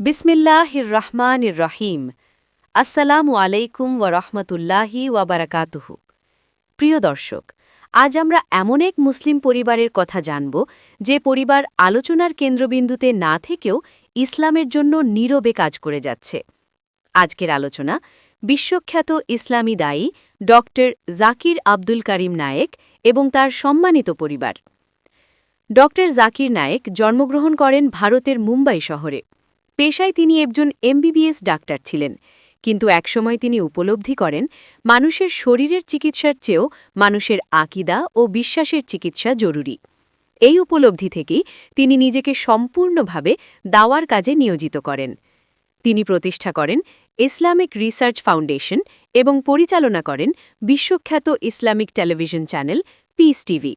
বিসমিল্লাহির রহমানির রহিম আসসালামু আলাইকুম ওয়া রহমতুল্লাহি ওয়া বারাকাতুহু। প্রিয় দর্শক, আজ আমরা এমন এক মুসলিম পরিবারের কথা জানব, যে পরিবার আলোচনার কেন্দ্রবিন্দুতে না থেকেও ইসলামের জন্য নীরবে কাজ করে যাচ্ছে। আজকের আলোচনা, বিশ্বখ্যাত ইসলামী দায়ী ডক্টর জাকির আব্দুল করিম নায়েক এবং তার সম্মানিত পরিবার। ডক্টর জাকির নায়েক জন্মগ্রহণ করেন ভারতের মুম্বাই শহরে। পেশায় তিনি একজন এমবিবিএস ডাক্তার ছিলেন। কিন্তু একসময় তিনি উপলব্ধি করেন, মানুষের শরীরের চিকিৎসার চেয়েও মানুষের আকিদা ও বিশ্বাসের চিকিৎসা জরুরি। এই উপলব্ধি থেকেই তিনি নিজেকে সম্পূর্ণভাবে দাওয়ার কাজে নিয়োজিত করেন। তিনি প্রতিষ্ঠা করেন ইসলামিক রিসার্চ ফাউন্ডেশন এবং পরিচালনা করেন বিশ্বখ্যাত Islamic television channel peace TV.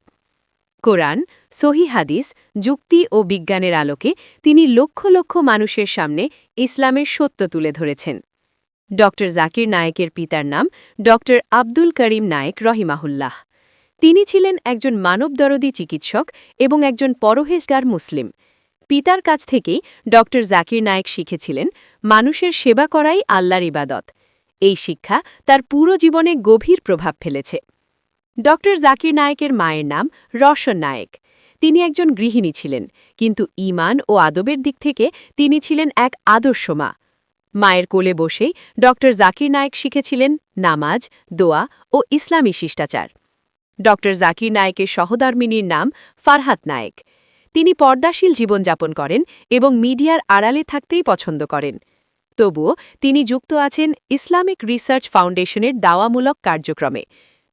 কোরআন, সহি হাদিস, যুক্তি ও বিজ্ঞানের আলোকে তিনি লক্ষ লক্ষ মানুষের সামনে ইসলামের সত্য তুলে ধরেছেন। ড. জাকির নায়েকের পিতার নাম ড. আব্দুল করিম নায়েক রহিমাহুল্লাহ। তিনি ছিলেন একজন মানবদরদি চিকিৎসক এবং একজন পরহেজগার মুসলিম। পিতার কাছ থেকেই ড. জাকির নায়েক শিখেছিলেন মানুষের সেবা করাই আল্লাহর ইবাদত। এই শিক্ষা তার পুরো জীবনে গভীর প্রভাব ফেলেছে। ড জাকির নায়েকের মায়ের নাম রশন নায়েক। তিনি একজন গৃহিণী ছিলেন, কিন্তু ইমান ও আদবের দিক থেকে তিনি ছিলেন এক আদর্শ মা। মায়ের কোলে বসেই ড জাকির নায়েক শিখেছিলেন নামাজ, দোয়া ও ইসলামী শিষ্টাচার। ড জাকির নায়েকের সহধর্মিনীর নাম ফারহাত নায়েক। তিনি পর্দাশীল জীবনযাপন করেন এবং মিডিয়ার আড়ালে থাকতেই পছন্দ করেন। তবুও তিনি যুক্ত আছেন ইসলামিক রিসার্চ ফাউন্ডেশনের দাওয়ামূলক কার্যক্রমে।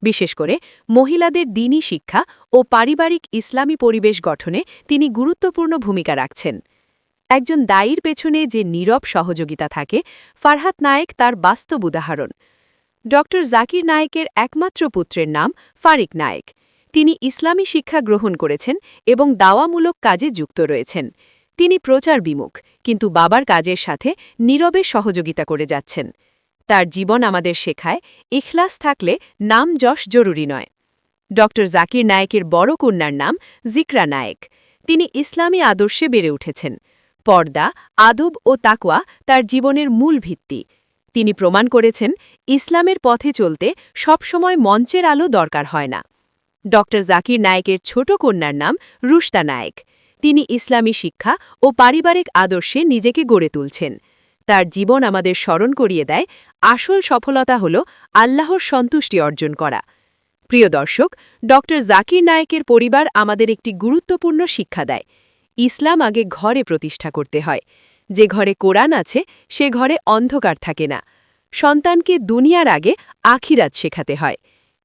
বিশেষ করে মহিলাদের দিনী শিক্ষা ও পারিবারিক ইসলামী পরিবেশ গঠনে তিনি গুরুত্বপূর্ণ ভূমিকা রাখছেন। একজন দায়ীর পেছনে যে নীরব সহযোগিতা থাকে, ফারহাত নায়েক তার বাস্তব উদাহরণ। ড. জাকির নায়েকের একমাত্র পুত্রের নাম ফারিক নায়েক। তিনি ইসলামী শিক্ষা গ্রহণ করেছেন এবং দাওয়ামূলক কাজে যুক্ত রয়েছেন। তিনি প্রচার বিমুখ, কিন্তু বাবার কাজের সাথে নীরবে সহযোগিতা করে যাচ্ছেন। তার জীবন আমাদের শেখায়, ইখলাস থাকলে নাম যশ জরুরি নয়। ড. জাকির নায়েকের বড় কন্যার নাম জিকরা নায়েক। তিনি ইসলামী আদর্শে বেড়ে উঠেছেন। পর্দা, আদব ও তাকওয়া তার জীবনের মূল ভিত্তি। তিনি প্রমাণ করেছেন, ইসলামের পথে চলতে সবসময় মঞ্চের আলো দরকার হয় না। ড. জাকির নায়েকের ছোট কন্যার নাম রুশতা নায়েক। তিনি ইসলামী শিক্ষা ও পারিবারিক আদর্শে নিজেকে গড়ে তুলছেন। তার জীবন আমাদের স্মরণ করিয়ে দেয়, আসল সফলতা হল আল্লাহর সন্তুষ্টি অর্জন করা। প্রিয় দর্শক, ড. জাকির নায়েকের পরিবার আমাদের একটি গুরুত্বপূর্ণ শিক্ষা দেয়। ইসলাম আগে ঘরে প্রতিষ্ঠা করতে হয়। যে ঘরে কোরআন আছে, সে ঘরে অন্ধকার থাকে না। সন্তানকে দুনিয়ার আগে আখিরাত শেখাতে হয়।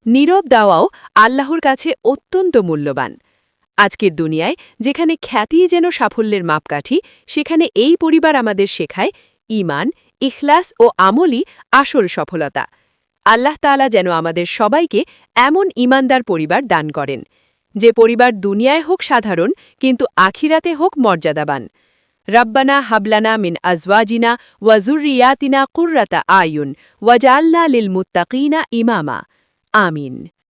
নীরব দাওয়াও আল্লাহর কাছে অত্যন্ত মূল্যবান। আজকের দুনিয়ায় যেখানে খ্যাতিই যেন সাফল্যের মাপকাঠি, সেখানে এই পরিবার আমাদের শেখায় ইমান ইখলাস ও আমলই আসল সফলতা। আল্লাহ তালা যেন আমাদের সবাইকে এমন ইমানদার পরিবার দান করেন। যে পরিবার দুনিয়ায় হোক সাধারণ, কিন্তু আখিরাতে হোক মর্যাদাবান। রব্বানা হাবলানা মিন আজওয়াজিনা ওয়াজুরিয়াতিনা কুর্রাতা আয়ুন ওয়াজাল্লা লিল মুত্তাকিনা ইমামা। আমিন।